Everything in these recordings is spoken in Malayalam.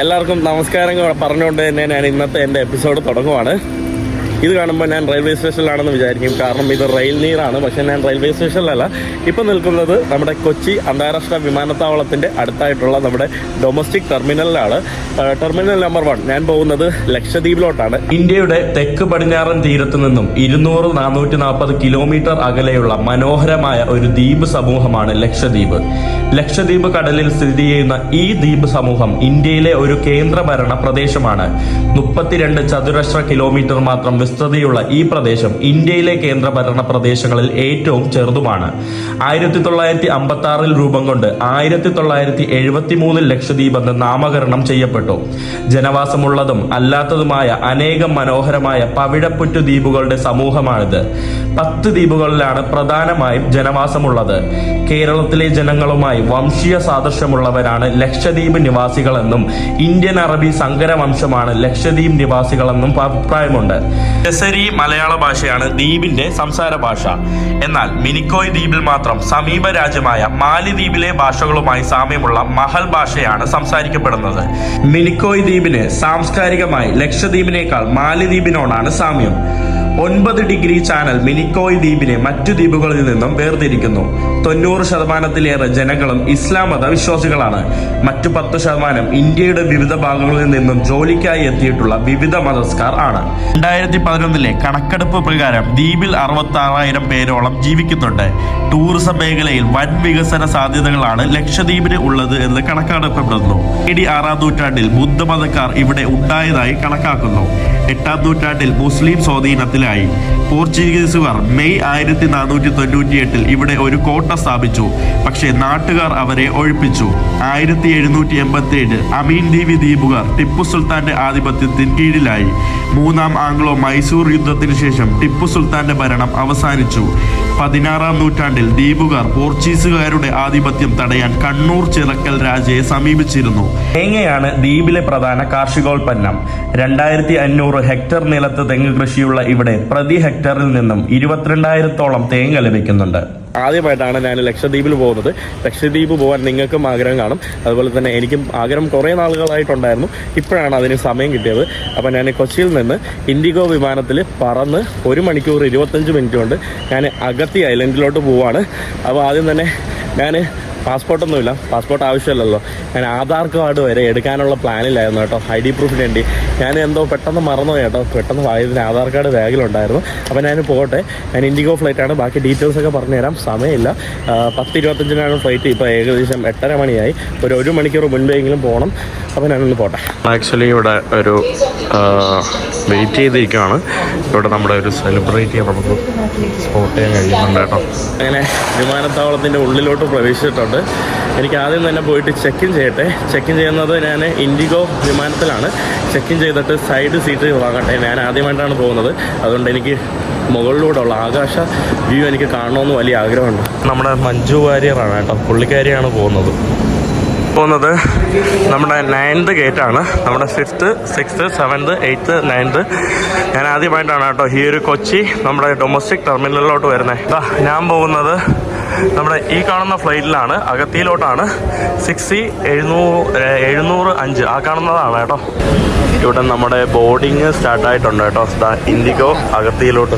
എല്ലാവർക്കും നമസ്കാരം പറഞ്ഞുകൊണ്ട് തന്നെ ഞാൻ ഇന്നത്തെ എന്റെ എപ്പിസോഡ് തുടങ്ങുവാണ്. ഇത് കാണുമ്പോൾ ഞാൻ റെയിൽവേ സ്റ്റേഷനിലാണെന്ന് വിചാരിക്കും. കാരണം ഇത് റെയിൽ നീറാണ്. പക്ഷേ ഞാൻ റെയിൽവേ സ്റ്റേഷനിലല്ല. ഇപ്പം നിൽക്കുന്നത് നമ്മുടെ കൊച്ചി അന്താരാഷ്ട്ര വിമാനത്താവളത്തിന്റെ അടുത്തായിട്ടുള്ള നമ്മുടെ ഡൊമസ്റ്റിക് ടെർമിനലിലാണ് ടെർമിനൽ നമ്പർ വൺ ഞാൻ പോകുന്നത് ലക്ഷദ്വീപിലോട്ടാണ്. ഇന്ത്യയുടെ തെക്ക് പടിഞ്ഞാറൻ തീരത്ത് നിന്നും ഇരുന്നൂറ് നാനൂറ്റി നാൽപ്പത് കിലോമീറ്റർ അകലെയുള്ള മനോഹരമായ ഒരു ദ്വീപ് സമൂഹമാണ് ലക്ഷദ്വീപ്. ലക്ഷദ്വീപ് കടലിൽ സ്ഥിതി ചെയ്യുന്ന ഈ ദ്വീപ് സമൂഹം ഇന്ത്യയിലെ ഒരു കേന്ദ്രഭരണ പ്രദേശമാണ്. മുപ്പത്തിരണ്ട് ചതുരശ്ര കിലോമീറ്റർ മാത്രം വിസ്തൃതിയുള്ള ഈ പ്രദേശം ഇന്ത്യയിലെ കേന്ദ്രഭരണ പ്രദേശങ്ങളിൽ ഏറ്റവും ചെറുതുമാണ്. ആയിരത്തി തൊള്ളായിരത്തി അമ്പത്തി ആറിൽ രൂപം കൊണ്ട് ആയിരത്തി തൊള്ളായിരത്തി എഴുപത്തി മൂന്നിൽ ലക്ഷദ്വീപ് എന്ന് നാമകരണം ചെയ്യപ്പെട്ടു. ജനവാസമുള്ളതും അല്ലാത്തതുമായ അനേകം മനോഹരമായ പവിഴപ്പുറ്റു ദ്വീപുകളുടെ സമൂഹമാണിത്. പത്ത് ദ്വീപുകളിലാണ് പ്രധാനമായും ജനവാസമുള്ളത്. കേരളത്തിലെ ജനങ്ങളുമായി വംശീയ സാദൃശ്യമുള്ളവരാണ് ലക്ഷദ്വീപ് നിവാസികളെന്നും ഇന്ത്യൻ അറബി സങ്കര വംശമാണ് ലക്ഷദ്വീപ് നിവാസികളെന്നും അഭിപ്രായമുണ്ട്. ലസരി മലയാള ഭാഷയാണ് ദ്വീപിന്റെ സംസാര ഭാഷ. എന്നാൽ മിനിക്കോയ് ദ്വീപിൽ മാത്രം സമീപ രാജ്യമായ മാലിദ്വീപിലെ ഭാഷകളുമായി സാമ്യമുള്ള മഹൽ ഭാഷയാണ് സംസാരിക്കപ്പെടുന്നത്. മിനിക്കോയ് ദ്വീപിന് സാംസ്കാരികമായി ലക്ഷദ്വീപിനേക്കാൾ മാലിദ്വീപിനോടാണ് സാമ്യം. ഒൻപത് ഡിഗ്രി ചാനൽ മിനിക്കോയ് ദ്വീപിനെ മറ്റു ദ്വീപുകളിൽ നിന്നും വേർതിരിക്കുന്നു. തൊണ്ണൂറ് ശതമാനത്തിലേറെ ജനങ്ങളും ഇസ്ലാം മത വിശ്വാസികളാണ് മറ്റു പത്ത് ശതമാനം ഇന്ത്യയുടെ വിവിധ ഭാഗങ്ങളിൽ നിന്നും ജോലിക്കായി എത്തിയിട്ടുള്ള വിവിധ മതസ്കാർ ആണ്. രണ്ടായിരത്തി പതിനൊന്നിലെ കണക്കെടുപ്പ് പ്രകാരം ദ്വീപിൽ അറുപത്തി ആറായിരം പേരോളം ജീവിക്കുന്നുണ്ട്. ടൂറിസം മേഖലയിൽ വൻ വികസന സാധ്യതകളാണ് ലക്ഷദ്വീപിന് ഉള്ളത് എന്ന് കണക്കാക്കപ്പെടുന്നു. ഇടി ആറാം നൂറ്റാണ്ടിൽ ബുദ്ധമതക്കാർ ഇവിടെ ഉണ്ടായതായി കണക്കാക്കുന്നു. എട്ടാം നൂറ്റാണ്ടിൽ മുസ്ലിം സ്വാധീനത്തിലായി പോർച്ചുഗീസുകാർ മെയ് ആയിരത്തി നാനൂറ്റി തൊണ്ണൂറ്റി എട്ടിൽ ഇവിടെ ഒരു കോട്ട സ്ഥാപിച്ചു. പക്ഷേ നാട്ടുകാർ അവരെ ഒഴിപ്പിച്ചു. ആയിരത്തി എഴുന്നൂറ്റി എൺപത്തി ഏഴ് അമീൻ ദ്വീപി ദ്വീപുകാർ ടിപ്പു സുൽത്താന്റെ ആധിപത്യത്തിന് കീഴിലായി. മൂന്നാം ആംഗ്ലോ മൈസൂർ യുദ്ധത്തിന് ശേഷം ടിപ്പു സുൽത്താന്റെ ഭരണം അവസാനിച്ചു. പതിനാറാം നൂറ്റാണ്ടിൽ ദ്വീപുകാർ പോർച്ചുഗീസുകാരുടെ ആധിപത്യം തടയാൻ കണ്ണൂർ ചിറക്കൽ രാജയെ സമീപിച്ചിരുന്നു. തേങ്ങയാണ് ദ്വീപിലെ പ്രധാന കാർഷികോൽപ്പന്നം. രണ്ടായിരത്തി അഞ്ഞൂറ് ഹെക്ടർ നിലത്ത് തെങ്ങ് കൃഷിയുള്ള ഇവിടെ പ്രതി ഹെക്ടറിൽ നിന്നും ഇരുപത്തിരണ്ടായിരത്തോളം തേങ്ങ ലഭിക്കുന്നുണ്ട്. ആദ്യമായിട്ടാണ് ഞാൻ ലക്ഷദ്വീപിൽ പോകുന്നത്. ലക്ഷദ്വീപ് പോകാൻ നിങ്ങൾക്കും ആഗ്രഹം കാണും. അതുപോലെ തന്നെ എനിക്കും ആഗ്രഹം കുറേ നാളുകളായിട്ടുണ്ടായിരുന്നു. ഇപ്പോഴാണ് അതിന് സമയം കിട്ടിയത്. അപ്പോൾ ഞാൻ കൊച്ചിയിൽ നിന്ന് ഇൻഡിഗോ വിമാനത്തിൽ പറന്ന് ഒരു മണിക്കൂർ ഇരുപത്തഞ്ച് മിനിറ്റ് കൊണ്ട് ഞാൻ അഗത്തി ഐലൻഡിലോട്ട് പോവാണ്. അപ്പോൾ ആദ്യം തന്നെ ഞാൻ പാസ്പോർട്ടൊന്നുമില്ല. പാസ്പോർട്ട് ആവശ്യമില്ലല്ലോ. ഞാൻ ആധാർ കാർഡ് വരെ എടുക്കാനുള്ള പ്ലാനിലായിരുന്നു കേട്ടോ. ഐ ഡി പ്രൂഫിന് വേണ്ടി. ഞാൻ എന്തോ പെട്ടെന്ന് മറന്നു കേട്ടോ. പെട്ടെന്ന് വായതിന് ആധാർ കാർഡ് ബാഗിലുണ്ടായിരുന്നു. അപ്പോൾ ഞാൻ പോകട്ടെ. ഞാൻ ഇൻഡിഗോ ഫ്ലൈറ്റാണ്. ബാക്കി ഡീറ്റെയിൽസ് ഒക്കെ പറഞ്ഞുതരാം. സമയമില്ല. പത്ത് ഇരുപത്തഞ്ചിനാണ് ഫ്ലൈറ്റ്. ഇപ്പോൾ ഏകദേശം എട്ടര മണിയായി. ഒരു ഒരു മണിക്കൂർ മുൻപെങ്കിലും പോകണം അപ്പോൾ ഞാനൊന്ന് പോട്ടെ. ആക്ച്വലി ഇവിടെ ഒരു വെയിറ്റ് ചെയ്തിരിക്കുകയാണ്. ഇവിടെ നമ്മുടെ ഒരു സെലിബ്രിറ്റിയെ നമുക്ക് സ്പോട്ട് ചെയ്യാൻ കഴിയുന്നുണ്ട് കേട്ടോ. അങ്ങനെ വിമാനത്താവളത്തിന്റെ ഉള്ളിലോട്ട് പ്രവേശിച്ചിട്ടുണ്ട്. എനിക്ക് ആദ്യം തന്നെ പോയിട്ട് ചെക്ക് ഇൻ ചെയ്യട്ടെ. ചെക്ക് ഇൻ ചെയ്യുന്നത് ഞാൻ ഇൻഡിഗോ വിമാനത്തിലാണ്. ചെക്ക് ഇൻ ചെയ്തിട്ട് സൈഡ് സീറ്റ് വാങ്ങട്ടെ. ഞാൻ ആദ്യമായിട്ടാണ് പോകുന്നത്. അതുകൊണ്ട് എനിക്ക് മുകളിലൂടെയുള്ള ആകാശ വ്യൂ എനിക്ക് കാണണമെന്ന് വലിയ ആഗ്രഹമുണ്ട്. നമ്മുടെ മഞ്ജു വാര്യറാണ് കേട്ടോ. പുള്ളിക്കാരിയാണ് പോകുന്നത്. പോകുന്നത് നമ്മുടെ നയൻത് ഗേറ്റ് ആണ്. നമ്മുടെ fifth sixth seventh eighth ninth ഞാൻ ആദ്യമായിട്ടാണ് കേട്ടോ ഈ ഒരു കൊച്ചി നമ്മുടെ ഡൊമസ്റ്റിക് ടെർമിനലിലോട്ട് വരുന്നത്. ഞാൻ പോകുന്നത് നമ്മുടെ ഈ കാണുന്ന ഫ്ലൈറ്റിലാണ് അകത്തിയിലോട്ടാണ്. സിക്സ് സി എഴുന്നൂറ് എഴുന്നൂറ് അഞ്ച്. ആ കാണുന്നതാണ് കേട്ടോ. ഇവിടെ നമ്മുടെ ബോർഡിങ് സ്റ്റാർട്ടായിട്ടുണ്ട് കേട്ടോ. ദാ ഇൻഡിഗോ അകത്തിയിലോട്ട്.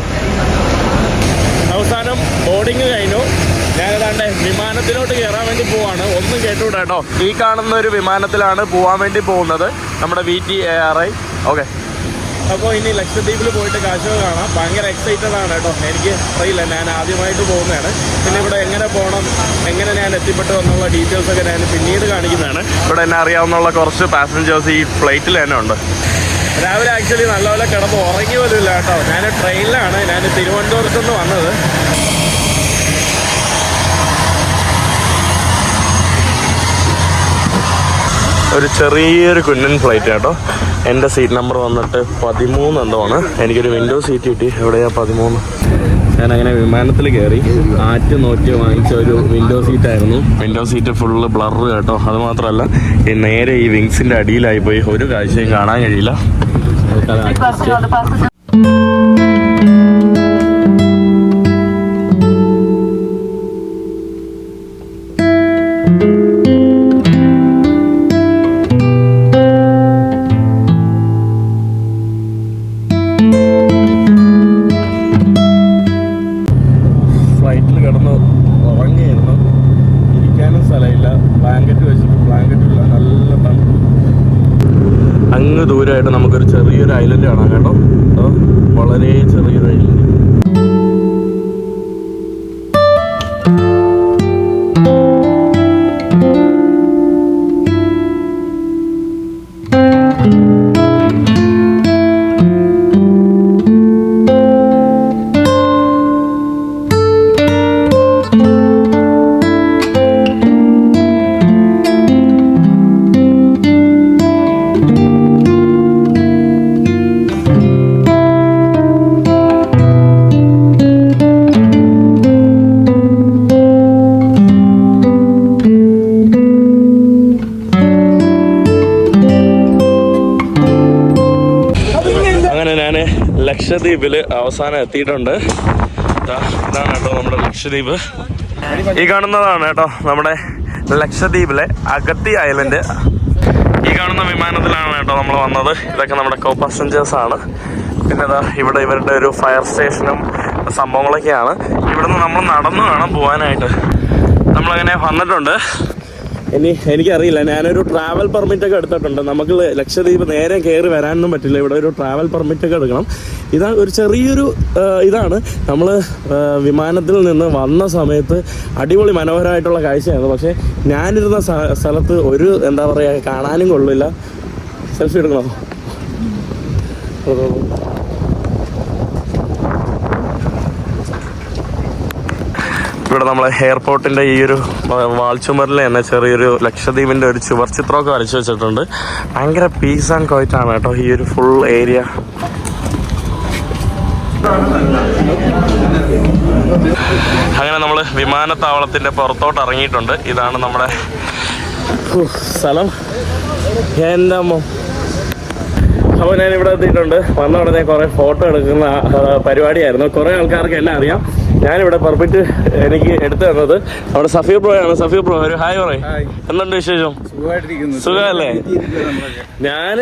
അവസാനം ബോർഡിങ് കഴിഞ്ഞു. ഞാൻ ഏതാണ്ട് വിമാനത്തിലോട്ട് കയറാൻ വേണ്ടി പോവാണ്. ഒന്നും കേട്ടുകൂടാ കേട്ടോ ഈ കാണുന്ന ഒരു വിമാനത്തിലാണ് പോവാൻ വേണ്ടി പോകുന്നത്. നമ്മുടെ V T A R I okay അപ്പോൾ ഇനി ലക്ഷദ്വീപിൽ പോയിട്ട് കാശോ കാണാം. ഭയങ്കര എക്സൈറ്റഡ് ആണ് കേട്ടോ. എനിക്ക് അറിയില്ല. ഞാൻ ആദ്യമായിട്ട് പോകുന്നതാണ്. പിന്നെ ഇവിടെ എങ്ങനെ പോകണം എങ്ങനെ ഞാൻ എത്തിപ്പെട്ടു എന്നുള്ള ഡീറ്റെയിൽസ് ഒക്കെ ഞാൻ പിന്നീട് കാണിക്കുന്നതാണ്. ഇവിടെ എന്നെ അറിയാവുന്ന കുറച്ച് പാസഞ്ചേഴ്സ് ഈ ഫ്ലൈറ്റിൽ തന്നെ ഉണ്ട്. രാവിലെ ആക്ച്വലി നല്ലപോലെ കിടന്ന് ഉറങ്ങി പോലും കേട്ടോ. ഞാൻ ട്രെയിനിലാണ് ഞാൻ തിരുവനന്തപുരത്ത് നിന്ന് വന്നത്. ഒരു ചെറിയൊരു കുഞ്ഞൻ ഫ്ലൈറ്റ് കേട്ടോ എന്റെ സീറ്റ് നമ്പർ വന്നിട്ട് പതിമൂന്ന് എന്തോ ആണ് എനിക്കൊരു വിൻഡോ സീറ്റ് കിട്ടി. എവിടെയാ പതിമൂന്ന്? ഞാനങ്ങനെ വിമാനത്തിൽ കയറി ആറ്റ് നോക്കി വാങ്ങിച്ച ഒരു വിൻഡോ സീറ്റ് ആയിരുന്നു. വിൻഡോ സീറ്റ് ഫുള്ള് ബ്ലർ കേട്ടോ. അത് മാത്രമല്ല ഈ നേരെ ഈ വിങ്സിന്റെ അടിയിലായി പോയി. ഒരു കാഴ്ചയും കാണാൻ കഴിയില്ല. ലക്ഷദ്വീപിൽ അവസാനം എത്തിയിട്ടുണ്ട്. ഇതാണ് കേട്ടോ നമ്മുടെ ലക്ഷദ്വീപ്. ഈ കാണുന്നതാണ് കേട്ടോ നമ്മുടെ ലക്ഷദ്വീപിലെ അഗത്തി ഐലൻഡ്. ഈ കാണുന്ന വിമാനത്തിലാണ് കേട്ടോ നമ്മൾ വന്നത്. ഇതൊക്കെ നമ്മുടെ കോ പാസഞ്ചേഴ്സ് ആണ്. പിന്നെ ഇതാ ഇവിടെ ഇവരുടെ ഒരു ഫയർ സ്റ്റേഷനും സംഭവങ്ങളൊക്കെയാണ്. ഇവിടുന്ന് നമ്മൾ നടന്നു വേണം പോകാനായിട്ട് നമ്മളങ്ങനെ വന്നിട്ടുണ്ട്. ഇനി എനിക്കറിയില്ല. ഞാനൊരു ട്രാവൽ പെർമിറ്റ് ഒക്കെ എടുത്തിട്ടുണ്ട്. നമുക്ക് ലക്ഷദ്വീപ് നേരെ കയറി വരാനൊന്നും പറ്റില്ല. ഇവിടെ ഒരു ട്രാവൽ പെർമിറ്റ് ഒക്കെ എടുക്കണം. ഇതാ ഒരു ചെറിയൊരു ഇതാണ്. നമ്മൾ വിമാനത്തിൽ നിന്ന് വന്ന സമയത്ത് അടിപൊളി മനോഹരമായിട്ടുള്ള കാഴ്ചയാണ്. പക്ഷേ ഞാനിരുന്ന സ്ഥ- സ്ഥലത്ത് ഒരു എന്താ പറയുക കാണാനും കൊള്ളില്ല. സെൽഫി എടുക്കണോ? ഇവിടെ നമ്മളെ എയർപോർട്ടിന്റെ ഈ ഒരു വാൾച്ചുമറിലെ തന്നെ ചെറിയൊരു ലക്ഷദ്വീപിന്റെ ഒരു ചുവർ ചിത്രമൊക്കെ വരച്ചു വെച്ചിട്ടുണ്ട്. ഭയങ്കര പീസ് ആൻഡ് ക്വൈറ്റ് ആണ് കേട്ടോ ഈ ഒരു ഫുൾ ഏരിയ അങ്ങനെ നമ്മൾ വിമാനത്താവളത്തിന്റെ പുറത്തോട്ട് ഇറങ്ങിയിട്ടുണ്ട്. ഇതാണ് നമ്മുടെ സ്ഥലം. അപ്പോൾ ഞാൻ ഇവിടെ എത്തിയിട്ടുണ്ട്. വന്ന ഉടനെ കുറേ ഫോട്ടോ എടുക്കുന്ന പരിപാടിയായിരുന്നു. കുറേ ആൾക്കാർക്ക് എല്ലാം അറിയാം. ഞാനിവിടെ പെർമിറ്റ് എനിക്ക് എടുത്തു തന്നത് നമ്മുടെ സഫീർ ബ്രോ ആണ്. സഫീർ പ്രോ ഒരു ഹായ് പറയും. എന്തുണ്ട് വിശേഷം? സുഖമല്ലേ? ഞാൻ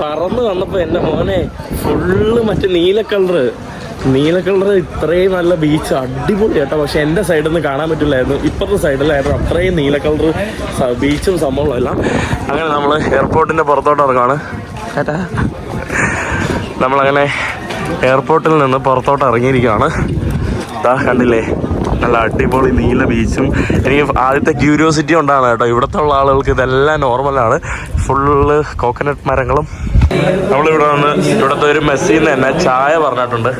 പറന്ന് വന്നപ്പോ എന്റെ മോനെ ഫുള്ള് മറ്റേ നീല കളറ് നീല കളർ ഇത്രയും നല്ല ബീച്ച് അടിപൊളി കേട്ടോ. പക്ഷെ എന്റെ സൈഡിൽ നിന്ന് കാണാൻ പറ്റില്ലായിരുന്നു. ഇപ്പുറത്തെ സൈഡിലായിരുന്നു അത്രയും നീല കളർ ബീച്ചും സംഭവം എല്ലാം. അങ്ങനെ നമ്മൾ എയർപോർട്ടിന്റെ പുറത്തോട്ട് ഇറങ്ങാണ് കേട്ടാ നമ്മളങ്ങനെ എയർപോർട്ടിൽ നിന്ന് പുറത്തോട്ട് ഇറങ്ങിയിരിക്കുകയാണ് ദാ കണ്ടില്ലേ? നല്ല അടിപൊളി നീല ബീച്ചും. എനിക്ക് ആദ്യത്തെ ക്യൂരിയോസിറ്റി ഉണ്ടാണ് കേട്ടോ. ഇവിടുത്തെ ഉള്ള ആളുകൾക്ക് ഇതെല്ലാം നോർമലാണ് ഫുള്ള് കോക്കനട്ട് മരങ്ങളും. നമ്മളിവിടെ വന്ന് ഇവിടുത്തെ ഒരു മെസ്സിൽ നിന്ന് തന്നെ ചായ പറഞ്ഞിട്ടുണ്ട്.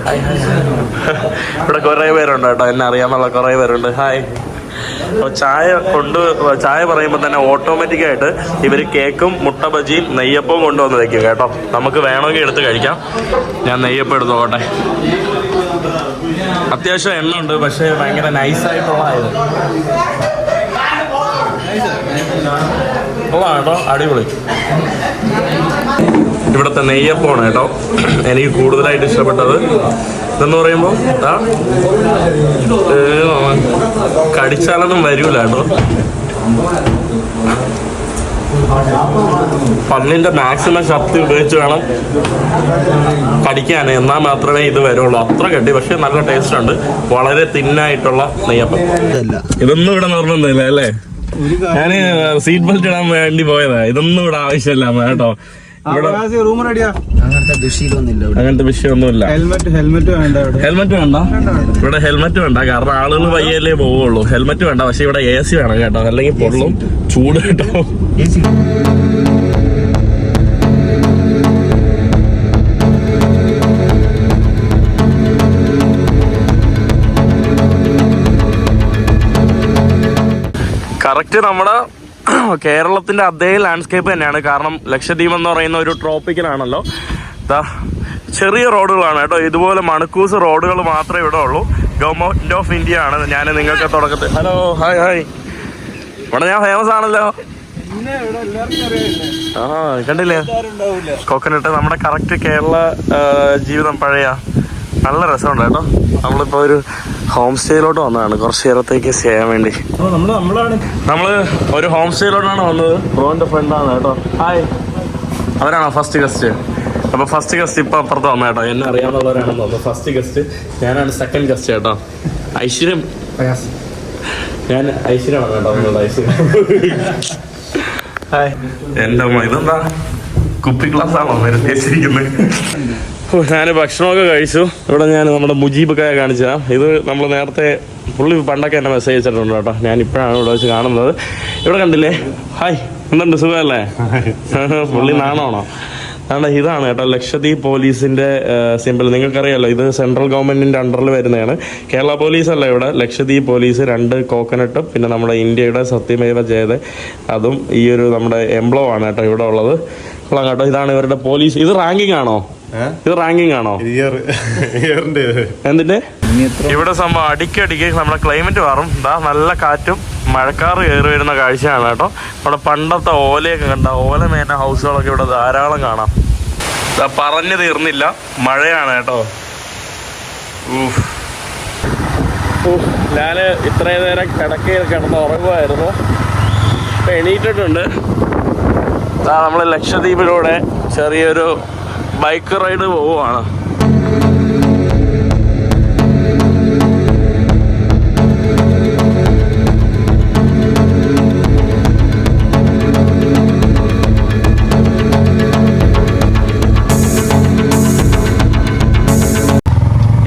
ഇവിടെ കുറേ പേരുണ്ട് കേട്ടോ. എന്നെ അറിയാമെന്നുള്ള കുറേ പേരുണ്ട്. ഹായ് അപ്പോൾ ചായ കൊണ്ട് ചായ പറയുമ്പോൾ തന്നെ ഓട്ടോമാറ്റിക്കായിട്ട് ഇവർ കേക്കും മുട്ട ബജിയും നെയ്യപ്പവും കൊണ്ടുവന്ന് വയ്ക്കും കേട്ടോ. നമുക്ക് വേണമെങ്കിൽ എടുത്ത് കഴിക്കാം. ഞാൻ നെയ്യപ്പം എടുത്തു നോക്കട്ടെ അത്യാവശ്യം എണ്ണ ഉണ്ട് പക്ഷേ ഭയങ്കര നൈസായിട്ടുള്ള ആയത് കേട്ടോ അടിപൊളി. ഇവിടുത്തെ നെയ്യപ്പമാണ് കേട്ടോ. എനിക്ക് കൂടുതലായിട്ട് ഇഷ്ടപ്പെട്ടത്. ഇതെന്ന് പറയുമ്പോൾ കടിച്ചാലൊന്നും വരൂല കേട്ടോ. പന്നിന്റെ മാക്സിമം ശക്തി ഉപയോഗിച്ച് വേണം കടിക്കാൻ എന്നാൽ മാത്രമേ ഇത് വരുള്ളൂ. അത്ര കെട്ടി പക്ഷെ നല്ല ടേസ്റ്റ് ഉണ്ട്. വളരെ തിന്നായിട്ടുള്ള നെയ്യപ്പം. ഇതൊന്നും ഇവിടെ നിർബന്ധമില്ല അല്ലേ? ഞാൻ സീറ്റ് ബെൽറ്റ് ഇടാൻ വേണ്ടി പോയതാ. ഇതൊന്നും ഇവിടെ ആവശ്യമില്ല കേട്ടോ. അങ്ങനത്തെ ദുശീലൊന്നുമില്ല അങ്ങനത്തെ വിഷയമൊന്നുമില്ല ഹെൽമെറ്റ് ഹെൽമെറ്റ് വേണ്ട ഇവിടെ. ഹെൽമെറ്റ് വേണ്ട? ഇവിടെ ഹെൽമെറ്റ് വേണ്ട. കാരണം ആളുകൾ വയ്യല്ലേ പോവുള്ളൂ. ഹെൽമെറ്റ് വേണ്ട. പക്ഷെ ഇവിടെ എ സി വേണം കേട്ടോ. അല്ലെങ്കിൽ പൊള്ളും. ചൂട് കേട്ടോ. കറക്റ്റ് നമ്മുടെ കേരളത്തിന്റെ അതേ ലാൻഡ്സ്കേപ്പ് തന്നെയാണ്. കാരണം ലക്ഷദ്വീപ് എന്ന് പറയുന്ന ഒരു ട്രോപ്പിക്കലാണല്ലോ ദാ ചെറിയ റോഡുകളാണ് കേട്ടോ. ഇതുപോലെ മണക്കൂസ് റോഡുകൾ മാത്രമേ ഇവിടെ ഉള്ളൂ. ഗവൺമെന്റ് ഓഫ് ഇന്ത്യ ആണ്. ഞാൻ നിങ്ങൾക്ക് തുടക്കത്തിൽ ഹലോ ഹായ് ഹായ് ഇവിടെ ഞാൻ ഫേമസ് ആണല്ലോ. ആ കണ്ടില്ലേ? കോക്കനട്ട് നമ്മുടെ കറക്റ്റ് കേരള ജീവിതം പഴയ. നല്ല രസമുണ്ട് കേട്ടോ. നമ്മളിപ്പോൾ ഒരു ഹോം സ്റ്റേയിലോട്ട് വന്നതാണ്. കുറച്ച് നേരത്തേക്ക് സ്റ്റേ ചെയ്യാൻ വേണ്ടി. നമ്മൾ ഒരു ഹോം സ്റ്റേയിലോട്ടാണ് വന്നത്. ബ്രോന്റെ ഫ്രണ്ടാണ് കേട്ടോ. ഹായ് അവരാണോ ഫസ്റ്റ് ഗസ്റ്റ് അപ്പൊ ഫസ്റ്റ് ഗസ്റ്റ് ഇപ്പൊ അപ്പുറത്ത് വന്ന കേട്ടോ. എന്നെ അറിയാവുന്നവരാണെന്ന് തോന്നുന്നു. ഫസ്റ്റ് ഗസ്റ്റ് ഞാനാണ് സെക്കൻഡ് ഗസ്റ്റ് കേട്ടോ. ഐശ്വര്യം. ഞാൻ ഐശ്വര്യമാണ് കേട്ടോ ഐശ്വര്യം. ഹായ് എന്റെ അമ്മ ഇതെന്താ? കുപ്പി ഗ്ലാസ് ആണോ? നിരത്തി വെച്ചിരിക്കുന്നത് ഞാൻ ഭക്ഷണമൊക്കെ കഴിച്ചു. ഇവിടെ ഞാൻ നമ്മുടെ മുജീബൊക്കെ കാണിച്ചു തരാം. ഇത് നമ്മൾ നേരത്തെ പുള്ളി പണ്ടൊക്കെ എന്നെ മെസ്സേജ് അയച്ചിട്ടുണ്ട് കേട്ടോ. ഞാൻ ഇപ്പോഴാണ് ഇവിടെ വെച്ച് കാണുന്നത്. ഇവിടെ കണ്ടില്ലേ? ഹായ്. എന്തുണ്ട്? സുഖമല്ലേ? പുള്ളി നാണമാണോ ആണ് ഇതാണ് കേട്ടോ. ലക്ഷദ്വീപ് പോലീസിന്റെ സിമ്പിൾ നിങ്ങൾക്കറിയാലോ ഇത് സെൻട്രൽ ഗവൺമെന്റിന്റെ അണ്ടറിൽ വരുന്നതാണ്. കേരള പോലീസ് അല്ല ഇവിടെ. ലക്ഷദ്വീപ് പോലീസ് രണ്ട് കോക്കനട്ടും പിന്നെ നമ്മുടെ ഇന്ത്യയുടെ സത്യമേവ ജയത. അതും ഈ ഒരു നമ്മുടെ എംബ്ലോ ആണ് കേട്ടോ ഇവിടെ ഉള്ളത്. കൊള്ളാം കേട്ടോ. ഇതാണ് ഇവരുടെ പോലീസ്. ഇത് റാങ്കിങ് ആണോ? ഇത് റാങ്കിങ് ആണോ? ഇയർ ഇയറിന്റെ എന്തിന്റെ? ഇവിടെ സംഭവം അടിക്കടിക്ക് നമ്മുടെ ക്ലൈമറ്റ് മാറും. ഇതാ നല്ല കാറ്റും മഴക്കാറ് കയറി വരുന്ന കാഴ്ചയാണ് കേട്ടോ. ഇവിടെ പണ്ടത്തെ ഓലയൊക്കെ കണ്ട ഓല മേന ഹൗസുകളൊക്കെ ഇവിടെ ധാരാളം കാണാം. ദാ പറഞ്ഞു തീർന്നില്ല. മഴയാണ് കേട്ടോ. ഞാൻ ഇത്രയും നേരം കിടക്കയിൽ കിടന്ന് ഉറങ്ങുമായിരുന്നു. എണീറ്റിട്ടുണ്ട്. ദാ നമ്മൾ ലക്ഷദ്വീപിലൂടെ ചെറിയൊരു ബൈക്ക് റൈഡ് പോവുകയാണ്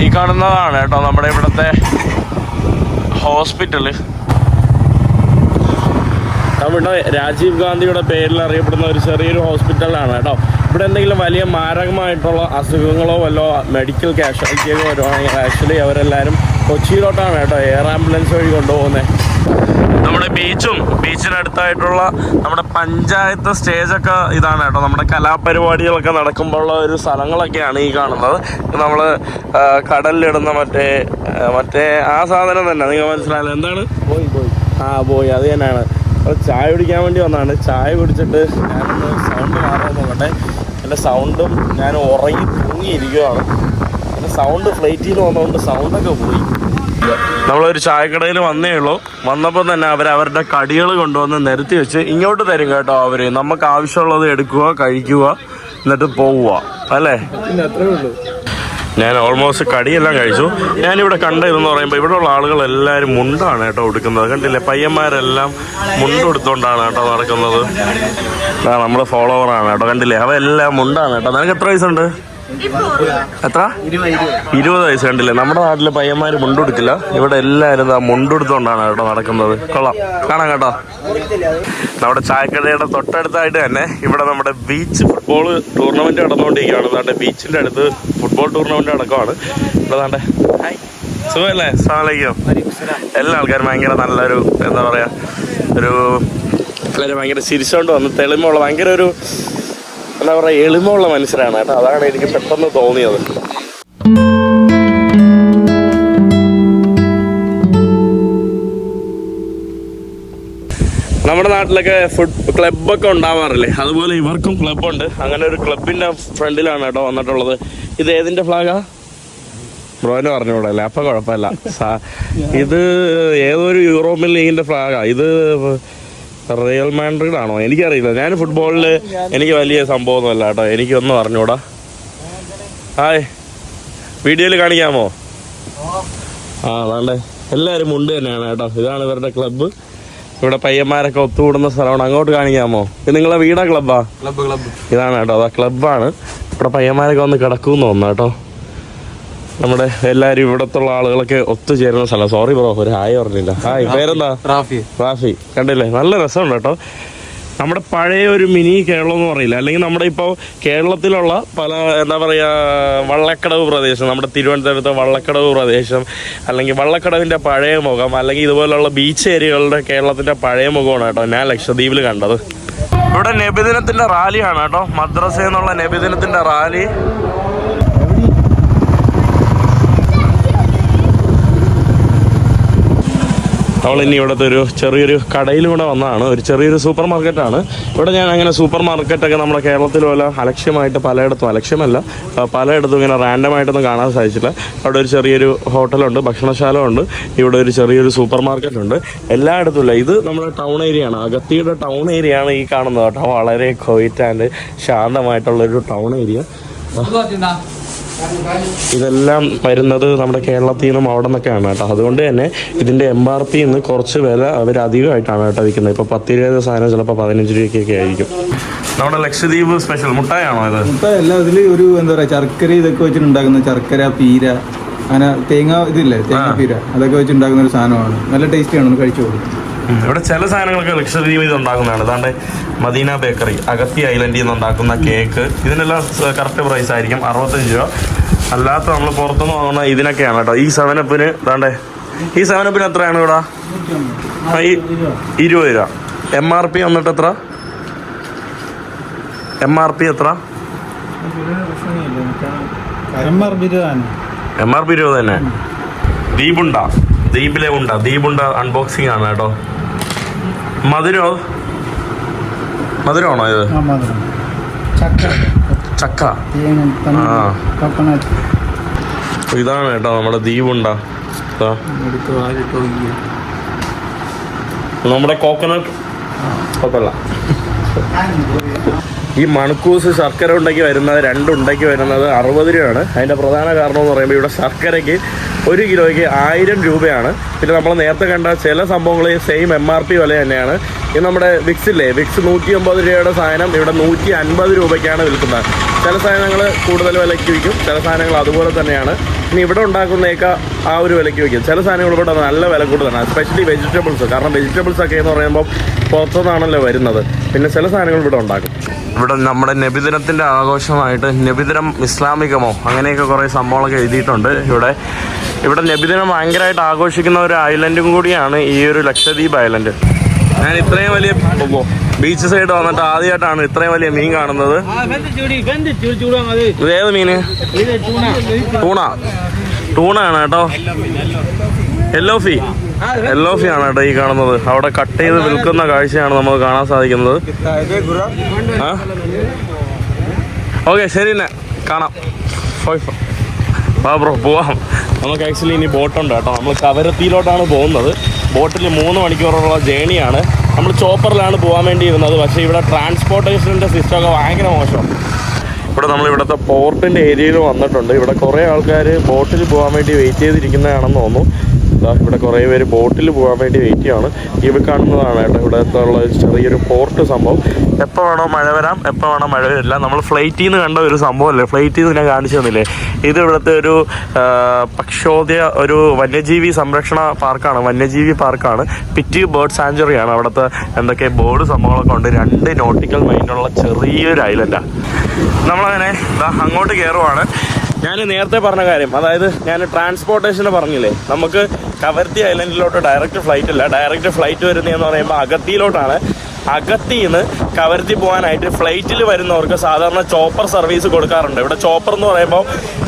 ഈ കാണുന്നതാണ് കേട്ടോ നമ്മുടെ ഇവിടുത്തെ ഹോസ്പിറ്റൽ. നമ്മുടെ രാജീവ് ഗാന്ധിയുടെ പേരിൽ അറിയപ്പെടുന്ന ഒരു ചെറിയൊരു ഹോസ്പിറ്റലാണ് കേട്ടോ. ഇവിടെ എന്തെങ്കിലും വലിയ മാരകമായിട്ടുള്ള അസുഖങ്ങളോ വല്ലോ മെഡിക്കൽ കാഷ്വാലിറ്റിയോ വരുവാണെങ്കിൽ ആക്ച്വലി അവരെല്ലാവരും കൊച്ചിയിലോട്ടാണ് കേട്ടോ. എയർ ആംബുലൻസ് വഴി കൊണ്ടുപോകുന്നത് നമ്മുടെ ബീച്ചും ബീച്ചിനടുത്തായിട്ടുള്ള നമ്മുടെ പഞ്ചായത്ത് സ്റ്റേജൊക്കെ ഇതാണ് കേട്ടോ. നമ്മുടെ കലാപരിപാടികളൊക്കെ നടക്കുമ്പോഴുള്ള ഒരു സ്ഥലങ്ങളൊക്കെയാണ് ഈ കാണുന്നത്. നമ്മൾ കടലിലിടുന്ന മറ്റേ മറ്റേ ആ സാധനം തന്നെ. നിങ്ങൾ മനസ്സിലായല്ലോ. എന്താണ്? പോയി പോയി. ആ പോയി. അത് തന്നെയാണ്. അപ്പോൾ ചായ കുടിക്കാൻ വേണ്ടി വന്നതാണ്. ചായ കുടിച്ചിട്ട് ഞാനൊന്ന് സൗണ്ട് മാറാൻ നോക്കട്ടെ എന്റെ സൗണ്ടും ഞാൻ ഉറങ്ങി തൂങ്ങിയിരിക്കുകയാണ് എന്റെ സൗണ്ട് ഫ്ലൈറ്റിൽ നിന്ന് വന്നതുകൊണ്ട് സൗണ്ടൊക്കെ പോയി. നമ്മളൊരു ചായക്കടയിൽ വന്നേ ഉള്ളൂ. വന്നപ്പോൾ തന്നെ അവർ അവരുടെ കടികൾ കൊണ്ടുവന്ന് നിരത്തി വെച്ച് ഇങ്ങോട്ട് തരും കേട്ടോ അവർ. നമുക്ക് ആവശ്യമുള്ളത് എടുക്കുക കഴിക്കുക എന്നിട്ട് പോവുക. അല്ലേ? അത്രേ ഉള്ളൂ. ഞാൻ ഓൾമോസ്റ്റ് കടിയെല്ലാം കഴിച്ചു. ഞാനിവിടെ കണ്ടതെന്ന് പറയുമ്പോൾ ഇവിടെയുള്ള ആളുകൾ എല്ലാവരും മുണ്ടാണ് കേട്ടോ ഉടുക്കുന്നത്. കണ്ടില്ലേ? പയ്യന്മാരെല്ലാം മുണ്ട് ഉടുത്തോണ്ടാണ് കേട്ടോ നടക്കുന്നത്. നമ്മുടെ ഫോളോവറാണ് കേട്ടോ. കണ്ടില്ലേ? അവ എല്ലാം മുണ്ടാണ് കേട്ടോ. നിനക്ക് എത്ര വയസ്സുണ്ട്? എത്ര? ഇരുപത് വയസ്സ് കണ്ടില്ലേ? നമ്മുടെ നാട്ടിലെ പയ്യന്മാർ മുണ്ടുടുക്കില്ല ഇവിടെ എല്ലാവരും ആ മുണ്ടുടുത്തോണ്ടാണ് ഇവിടെ നടക്കുന്നത്. കൊള്ളാം. കാണാം കേട്ടോ. നമ്മുടെ ചായക്കടയുടെ തൊട്ടടുത്തായിട്ട് തന്നെ ഇവിടെ നമ്മുടെ ബീച്ച് ഫുട്ബോൾ ടൂർണമെന്റ് നടന്നുകൊണ്ടിരിക്കുകയാണ്. നമ്മുടെ ബീച്ചിന്റെ അടുത്ത് ഫുട്ബോൾ ടൂർണമെന്റ് നടക്കുവാണ്. ഇവിടെ നാട്ടെ സുഖമല്ലേ? അസ്സാമലൈക്കും എല്ലാ ആൾക്കാരും ഭയങ്കര നല്ലൊരു എന്താ പറയാ ഒരു എല്ലാവരും ഭയങ്കര ചിരിച്ചോണ്ട് വന്ന് തെളിമുള്ള ഭയങ്കര ഒരു എന്താ പറയുക എളിമുള്ള മനുഷ്യരാണ് കേട്ടോ. അതാണ് എനിക്ക് പെട്ടെന്ന് തോന്നിയത്. നമ്മുടെ നാട്ടിലൊക്കെ ഫുഡ് ക്ലബ്ബൊക്കെ ഉണ്ടാവാറില്ലേ? അതുപോലെ ഇവർക്കും ക്ലബ്ബുണ്ട് അങ്ങനെ ഒരു ക്ലബിന്റെ ഫ്രണ്ടിലാണ് കേട്ടോ വന്നിട്ടുള്ളത്. ഇത് ഏതിന്റെ ഫ്ലാഗാ ബ്രോന് പറഞ്ഞുകൂടല്ലേ? അപ്പൊ കുഴപ്പമില്ല. ഇത് ഏതൊരു യൂറോപ്യൻ ലീഗിന്റെ ഫ്ലാഗാ ഇത് റിയൽ മാൻഡ്രിഡ് ആണോ? എനിക്കറിയില്ല. ഞാൻ ഫുട്ബോളിൽ എനിക്ക് വലിയ സംഭവമൊന്നുമല്ല കേട്ടോ. എനിക്കൊന്നും അറിഞ്ഞൂടാ ഹായ് വീഡിയോയിൽ കാണിക്കാമോ? ആ വേണ്ടേ. എല്ലാവരും മുണ്ട് തന്നെയാണ് കേട്ടോ. ഇതാണ് ഇവരുടെ ക്ലബ്ബ് ഇവിടെ പയ്യന്മാരൊക്കെ ഒത്തുകൂടുന്ന സ്ഥലമാണ്. അങ്ങോട്ട് കാണിക്കാമോ? ഇത് നിങ്ങളെ വീടാ ക്ലബ്ബാ ക്ലബ്ബ് ക്ലബ്ബ് ഇതാണ് കേട്ടോ. അതാ ക്ലബ്ബാണ് ഇവിടെ പയ്യന്മാരൊക്കെ വന്ന് കിടക്കുമെന്ന് തോന്നുന്നു കേട്ടോ. നമ്മുടെ എല്ലാരും ഇവിടത്തുള്ള ആളുകളൊക്കെ ഒത്തുചേരുന്ന സ്ഥലം. സോറി ബ്രോ ഒരു ഹായ് പറഞ്ഞില്ല. ഹായ് പേരെന്താ? റാഫി. റാഫി. കണ്ടില്ലേ? നല്ല രസമുണ്ട് കേട്ടോ. നമ്മുടെ പഴയ ഒരു മിനി കേരളം എന്ന് പറയില്ല അല്ലെങ്കിൽ നമ്മുടെ ഇപ്പോൾ കേരളത്തിലുള്ള പല എന്താ പറയുക വള്ളക്കടവ് പ്രദേശം നമ്മുടെ തിരുവനന്തപുരത്തെ വള്ളക്കടവ് പ്രദേശം അല്ലെങ്കിൽ വള്ളക്കടവിന്റെ പഴയ മുഖം അല്ലെങ്കിൽ ഇതുപോലുള്ള ബീച്ച് ഏരിയകളുടെ കേരളത്തിന്റെ പഴയ മുഖമാണ് കേട്ടോ ഞാൻ ലക്ഷദ്വീപിൽ കണ്ടത്. ഇവിടെ നബിദിനത്തിന്റെ റാലിയാണ് കേട്ടോ. മദ്രസ എന്നുള്ള നബിദിനത്തിന്റെ റാലി. നമ്മൾ ഇനി ഇവിടുത്തെ ഒരു ചെറിയൊരു കടയിൽ കൂടെ വന്നതാണ്. ഒരു ചെറിയൊരു സൂപ്പർ മാർക്കറ്റാണ് ഇവിടെ ഞാൻ അങ്ങനെ സൂപ്പർ മാർക്കറ്റൊക്കെ നമ്മുടെ കേരളത്തിൽ പോലെ അലക്ഷ്യമായിട്ട് പലയിടത്തും അലക്ഷ്യമല്ല പലയിടത്തും ഇങ്ങനെ റാൻഡമായിട്ടൊന്നും കാണാൻ സാധിച്ചില്ല. അവിടെ ഒരു ചെറിയൊരു ഹോട്ടലുണ്ട് ഭക്ഷണശാല ഉണ്ട് ഇവിടെ ഒരു ചെറിയൊരു സൂപ്പർ മാർക്കറ്റ് ഉണ്ട് എല്ലായിടത്തും ഇല്ല. ഇത് നമ്മുടെ ടൗൺ ഏരിയ ആണ്. അഗത്തിയുടെ ടൗൺ ഏരിയ ആണ് ഈ കാണുന്നത് കേട്ടോ. വളരെ ക്വൈറ്റ് ആൻഡ് ശാന്തമായിട്ടുള്ളൊരു ടൗൺ ഏരിയ ഇതെല്ലാം വരുന്നത് നമ്മുടെ കേരളത്തിൽ നിന്നും അവിടെ നിന്നൊക്കെയാണ് കേട്ടോ. അതുകൊണ്ട് തന്നെ ഇതിന്റെ എം ആർ പി നിന്ന് കുറച്ച് വില അവർ അധികമായിട്ടാണ് കേട്ടോ വിൽക്കുന്നത്. ഇപ്പോൾ പത്ത് രൂപ സാധനം ചിലപ്പോൾ പതിനഞ്ച് രൂപയ്ക്കൊക്കെ ആയിരിക്കും. നമ്മുടെ ലക്ഷദ്വീപ് സ്പെഷ്യൽ മുട്ടായാണോ ഇത്? മുട്ടായല്ല ഇതിൽ ഒരു എന്താ പറയുക ശർക്കര ഇതൊക്കെ വെച്ചിട്ടുണ്ടാക്കുന്ന ശർക്കര പീര അങ്ങനെ തേങ്ങ ഇതില്ലേ തേങ്ങ പീര അതൊക്കെ വെച്ചിട്ടുണ്ടാക്കുന്ന ഒരു സാധനമാണ്. നല്ല ടേസ്റ്റിയാണ് ഒന്ന് കഴിച്ചു ഉം. ഇവിടെ ചില സാധനങ്ങളൊക്കെ ലക്ഷറി ഇത് ഉണ്ടാക്കുന്നതാണ്. അതാണ്ട് മദീന ബേക്കറി അഗത്തി ഐലൻഡിൽ നിന്ന് ഉണ്ടാക്കുന്ന കേക്ക്. ഇതിനെല്ലാം കറക്റ്റ് പ്രൈസ് ആയിരിക്കും അറുപത്തഞ്ച് രൂപ. അല്ലാത്ത നമ്മൾ പുറത്തുനിന്ന് വാങ്ങുന്ന ഇതിനൊക്കെയാണ് കേട്ടോ. ഈ സെവനപ്പിന് അതാണ്ട് ഈ സെവനപ്പിന് എത്രയാണ് ഇവിടെ? ഇരുപത് രൂപ. എം ആർ പി വന്നിട്ട് എത്ര? എം ആർ പി എത്ര? M R biryani M R P ഇരുപത് തന്നെ. ദീപുണ്ട ദീപിലെ ഉണ്ട ദീപുണ്ട അൺബോക്സിംഗ് ആണ് കേട്ടോ. മധുരോ? മധുരമാണോ ഇത്? ചക്ക. ആ. ഇതാണ് കേട്ടോ നമ്മുടെ ദ്വീപുണ്ട നമ്മുടെ കോക്കനട്ട് കുഴപ്പമില്ല. ഈ മണക്കൂസ് ശർക്കര ഉണ്ടാക്കി വരുന്നത് രണ്ടുണ്ടക്കി വരുന്നത് അറുപത് രൂപയാണ്. അതിന്റെ പ്രധാന കാരണം എന്ന് പറയുമ്പോൾ ഇവിടെ ശർക്കരയ്ക്ക് ഒരു കിലോയ്ക്ക് ആയിരം രൂപയാണ്. പിന്നെ നമ്മൾ നേരത്തെ കണ്ട ചില സംഭവങ്ങൾ സെയിം എം ആർ പി വില തന്നെയാണ്. ഇത് നമ്മുടെ വിക്സ് ഇല്ലേ വിക്സ് നൂറ്റി അമ്പത് രൂപയുടെ സാധനം. ഇവിടെ നൂറ്റി അൻപത് രൂപയ്ക്കാണ് വിൽക്കുന്നത്. ചില സാധനങ്ങൾ കൂടുതൽ വിലയ്ക്ക് വിൽക്കും. ചില സാധനങ്ങൾ അതുപോലെ തന്നെയാണ്. ഇനി ഇവിടെ ഉണ്ടാക്കുന്നതൊക്കെ ആ ഒരു വിലയ്ക്ക് വയ്ക്കും ചില സാധനങ്ങൾ ഇവിടെ നല്ല വില കൂടുതലാണ്. എസ്പെഷ്യലി വെജിറ്റബിൾസ് കാരണം വെജിറ്റബിൾസ് ഒക്കെ എന്ന് പറയുമ്പോൾ പുറത്തുനിന്നാണല്ലോ വരുന്നത്. പിന്നെ ചില സാധനങ്ങൾ ഇവിടെ ഉണ്ടാക്കും. ഇവിടെ നമ്മുടെ നബിദിനത്തിന്റെ ആഘോഷമായിട്ട് നബിദിനം ഇസ്ലാമികമോ അങ്ങനെയൊക്കെ കുറേ സംഭവങ്ങളൊക്കെ എഴുതിയിട്ടുണ്ട് ഇവിടെ. ഇവിടെ നബിദിനം ഭയങ്കരമായിട്ട് ആഘോഷിക്കുന്ന ഒരു ഐലൻഡും കൂടിയാണ് ഈ ഒരു ലക്ഷദ്വീപ് ഐലൻഡ് ഞാൻ ഇത്രയും വലിയ ബീച്ച് സൈഡ് വന്നിട്ട് ആദ്യമായിട്ടാണ് ഇത്രയും വലിയ മീൻ കാണുന്നത്. ഇത് ഏത് മീന്? ടൂണ ടൂണ ആണ് കേട്ടോ. എല്ലോഫി എല്ലോഫി ആണ് കേട്ടോ ഈ കാണുന്നത്. അവിടെ കട്ട് ചെയ്ത് വിൽക്കുന്ന കാഴ്ചയാണ് നമുക്ക് കാണാൻ സാധിക്കുന്നത്. ഓക്കെ ശരി എന്നെ കാണാം. ബ്രോ പോവാം. നമുക്ക് ആക്ച്വലി ഇനി ബോട്ടുണ്ട് കേട്ടോ. നമ്മൾ കവരത്തിയിലോട്ടാണ് പോകുന്നത്. ബോട്ടിൽ മൂന്ന് മണിക്കൂറുള്ള ജേണിയാണ്. നമ്മൾ ചോപ്പറിലാണ് പോകാൻ വേണ്ടി ഇരുന്നത് പക്ഷേ ഇവിടെ ട്രാൻസ്പോർട്ടേഷന്റെ സിസ്റ്റമൊക്കെ ഭയങ്കര മോശമാണ് ഇവിടെ നമ്മൾ ഇവിടുത്തെ പോർട്ടിന്റെ ഏരിയയിൽ വന്നിട്ടുണ്ട്. ഇവിടെ കുറേ ആൾക്കാർ ബോട്ടിൽ പോകാൻ വേണ്ടി വെയിറ്റ് ചെയ്തിരിക്കുന്നതാണെന്ന് തോന്നുന്നു. ദാ ഇവിടെ കുറേ പേര് ബോട്ടിൽ പോകാൻ വേണ്ടി വെയിറ്റ് ചെയ്യാണ് ഇവ കാണുന്നതാണ് കേട്ടോ ഇവിടുത്തെ ഉള്ള ചെറിയൊരു പോർട്ട് സംഭവം. എപ്പോൾ വേണോ മഴ വരാം എപ്പോൾ വേണോ മഴ വരില്ല. നമ്മൾ ഫ്ലൈറ്റിൽ നിന്ന് കണ്ട ഒരു സംഭവമല്ലേ ഫ്ലൈറ്റിൽ നിന്ന് ഞാൻ കാണിച്ചു തന്നില്ലേ? ഇത് ഇവിടുത്തെ ഒരു പക്ഷോദ്യ ഒരു വന്യജീവി സംരക്ഷണ പാർക്കാണ്. വന്യജീവി പാർക്കാണ്. പിറ്റി ബേർഡ് സാഞ്ചുറിയാണ് അവിടുത്തെ എന്തൊക്കെ ബോർഡ് സംഭവങ്ങളൊക്കെ ഉണ്ട്. രണ്ട് നോട്ടിക്കൽ മൈൻഡുള്ള ചെറിയൊരു ഐലൻഡാണ് നമ്മളങ്ങനെ അങ്ങോട്ട് കയറുവാണ് ഞാൻ നേരത്തെ പറഞ്ഞ കാര്യം അതായത് ഞാൻ ട്രാൻസ്പോർട്ടേഷന് പറഞ്ഞില്ലേ നമുക്ക് കവർത്തി ഐലൻഡിലോട്ട് ഡയറക്റ്റ് ഫ്ലൈറ്റ് ഇല്ല ഡയറക്റ്റ് ഫ്ലൈറ്റ് വരുന്നതെന്ന് പറയുമ്പോൾ അഗത്തിയിലോട്ടാണ് അഗത്തിയിൽ നിന്ന് കവർത്തി പോകാനായിട്ട് ഫ്ലൈറ്റിൽ വരുന്നവർക്ക് സാധാരണ ചോപ്പർ സർവീസ് കൊടുക്കാറുണ്ട്. ഇവിടെ ചോപ്പർ എന്ന് പറയുമ്പോൾ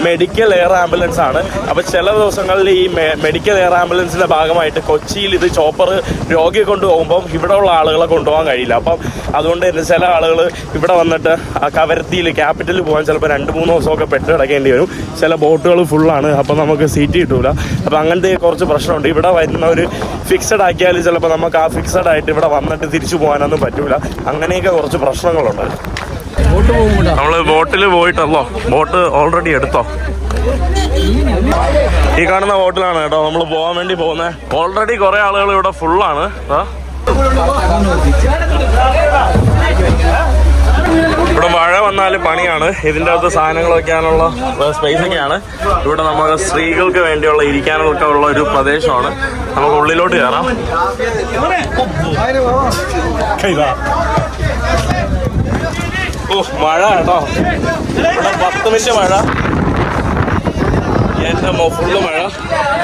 മെഡിക്കൽ എയർ ആംബുലൻസ് ആണ്. അപ്പോൾ ചില ദിവസങ്ങളിൽ ഈ മെഡിക്കൽ എയർ ആംബുലൻസിന്റെ ഭാഗമായിട്ട് കൊച്ചിയിൽ ഇത് ചോപ്പർ രോഗിയെ കൊണ്ടുപോകുമ്പോൾ ഇവിടെ ഉള്ള ആളുകളെ കൊണ്ടുപോകാൻ കഴിയില്ല. അപ്പം അതുകൊണ്ട് തന്നെ ചില ആളുകൾ ഇവിടെ വന്നിട്ട് കവരത്തിയിൽ ക്യാപിറ്റലിൽ പോകാൻ ചിലപ്പോൾ രണ്ട് മൂന്ന് ദിവസമൊക്കെ പെട്ട് കിടക്കേണ്ടി വരും. ചില ബോട്ടുകൾ ഫുള്ളാണ് അപ്പോൾ നമുക്ക് സീറ്റ് കിട്ടൂല. അപ്പോൾ അങ്ങനത്തെ കുറച്ച് പ്രശ്നമുണ്ട്. ഇവിടെ വരുന്നവർ ഫിക്സഡ് ആക്കിയാൽ ചിലപ്പോൾ നമുക്ക് ആ ഫിക്സഡ് ആയിട്ട് ഇവിടെ വന്നിട്ട് തിരിച്ചു പോകാനൊന്നും പറ്റൂല. അങ്ങനെയൊക്കെ കുറച്ച് പ്രശ്നങ്ങളുണ്ട്. നമ്മൾ ബോട്ടിൽ പോയിട്ടല്ലോ. ബോട്ട് ഓൾറെഡി എടുത്തോ? ഈ കാണുന്ന ബോട്ടിലാണ് കേട്ടോ നമ്മൾ പോകാൻ വേണ്ടി പോകുന്നത് ഓൾറെഡി കുറെ ആളുകൾ ഇവിടെ ഫുള്ളാണ് ഇവിടെ മഴ വന്നാൽ പണിയാണ്. ഇതിന്റെ അകത്ത് സാധനങ്ങൾ വയ്ക്കാനുള്ള സ്പേസ് ഒക്കെയാണ്. ഇവിടെ നമുക്ക് സ്ത്രീകൾക്ക് വേണ്ടിയുള്ള ഇരിക്കാനൊക്കെ ഉള്ള ഒരു പ്രദേശമാണ്. നമുക്ക് ഉള്ളിലോട്ട് കയറാം. ഓ മഴ കേട്ടോ. പത്ത് മിനിറ്റ് മഴ. എന്റെ ഫുള്ള് മഴ.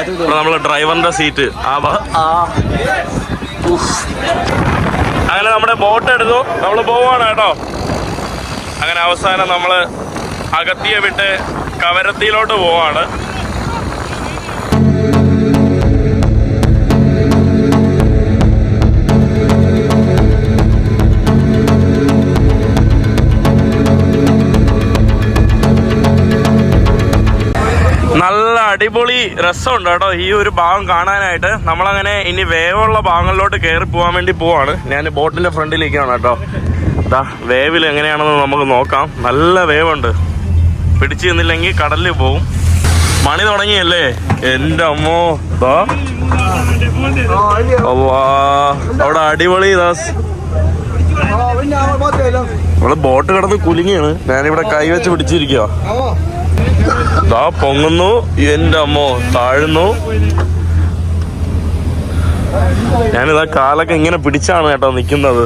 ഇവിടെ നമ്മൾ ഡ്രൈവറിന്റെ സീറ്റ്. അങ്ങനെ നമ്മുടെ ബോട്ട് എടുത്തു. നമ്മൾ പോവാണ് കേട്ടോ. അങ്ങനെ അവസാനം നമ്മൾ അകത്തിയെ വിട്ട് കവരത്തിയിലോട്ട് പോവാണ്. നല്ല അടിപൊളി രസമുണ്ട് കേട്ടോ ഈ ഒരു ഭാഗം കാണാനായിട്ട്. നമ്മളങ്ങനെ ഇനി വേവുള്ള ഭാഗങ്ങളിലോട്ട് കയറി പോകാൻ വേണ്ടി പോവാണ്. ഞാൻ ബോട്ടിന്റെ ഫ്രണ്ടിലേക്കാണ് കേട്ടോ. ഇതാ വേവിൽ എങ്ങനെയാണെന്ന് നമുക്ക് നോക്കാം. നല്ല വേവുണ്ട്. പിടിച്ചു നിന്നില്ലെങ്കിൽ കടലിൽ പോവും. മണി തുടങ്ങിയല്ലേ? എന്റെ അമ്മോ. അവിടെ അടിപൊളി ദാസ് നമ്മൾ ബോട്ട് കിടന്ന് കുലുങ്ങിയാണ്. ഞാനിവിടെ കൈവച്ച് പിടിച്ചിരിക്കുക ദാ പൊങ്ങുന്നു. എന്റെ അമ്മോ താഴുന്നു. ഞാനിതാ കാലൊക്കെ ഇങ്ങനെ പിടിച്ചാണ് കേട്ടോ നിൽക്കുന്നത്.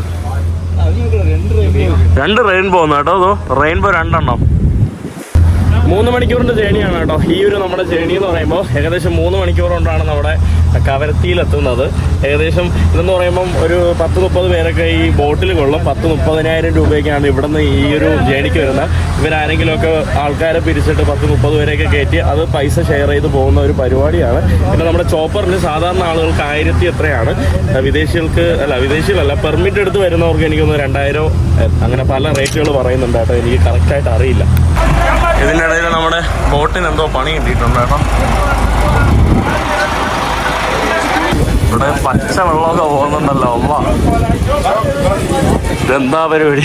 രണ്ട് റെയിൻബോ കേട്ടോ അതോ റെയിൻബോ രണ്ടെണ്ണം? മൂന്ന് മണിക്കൂറിന്റെ ജേണിയാണ് കേട്ടോ. ഈ ഒരു നമ്മുടെ ജേണി എന്ന് പറയുമ്പോൾ ഏകദേശം മൂന്ന് മണിക്കൂർ കൊണ്ടാണ് നമ്മുടെ കവരത്തിയിലെത്തുന്നത്. ഏകദേശം ഇതെന്ന് പറയുമ്പം ഒരു പത്ത് മുപ്പത് പേരൊക്കെ ഈ ബോട്ടിൽ കൊള്ളും. പത്ത് മുപ്പതിനായിരം രൂപയൊക്കെയാണ് ഇവിടുന്ന് ഈ ഒരു ജേണിക്ക് വരുന്നത്. ഇവരാരെങ്കിലുമൊക്കെ ആൾക്കാരെ പിരിച്ചിട്ട് പത്ത് മുപ്പത് പേരെയൊക്കെ കയറ്റി അത് പൈസ ഷെയർ ചെയ്ത് പോകുന്ന ഒരു പരിപാടിയാണ്. പിന്നെ നമ്മുടെ ചോപ്പറിന് സാധാരണ ആളുകൾക്ക് ആയിരത്തി എത്രയാണ്? വിദേശികൾക്ക് അല്ല വിദേശികളല്ല പെർമിറ്റ് എടുത്ത് വരുന്നവർക്ക് എനിക്കൊന്ന് രണ്ടായിരം അങ്ങനെ പല റേറ്റുകൾ പറയുന്നുണ്ട് കേട്ടോ. എനിക്ക് കറക്റ്റായിട്ട് അറിയില്ല. ഇതിന്റെ ഇടയിൽ നമ്മുടെ ബോട്ടിന് എന്തോ പണി കിട്ടിയിട്ടുണ്ട് കേട്ടോ. ഇവിടെ പച്ച വെള്ളമൊക്കെ പോകുന്നുണ്ടല്ലോ അമ്മ. ഇതെന്താ പരിപാടി?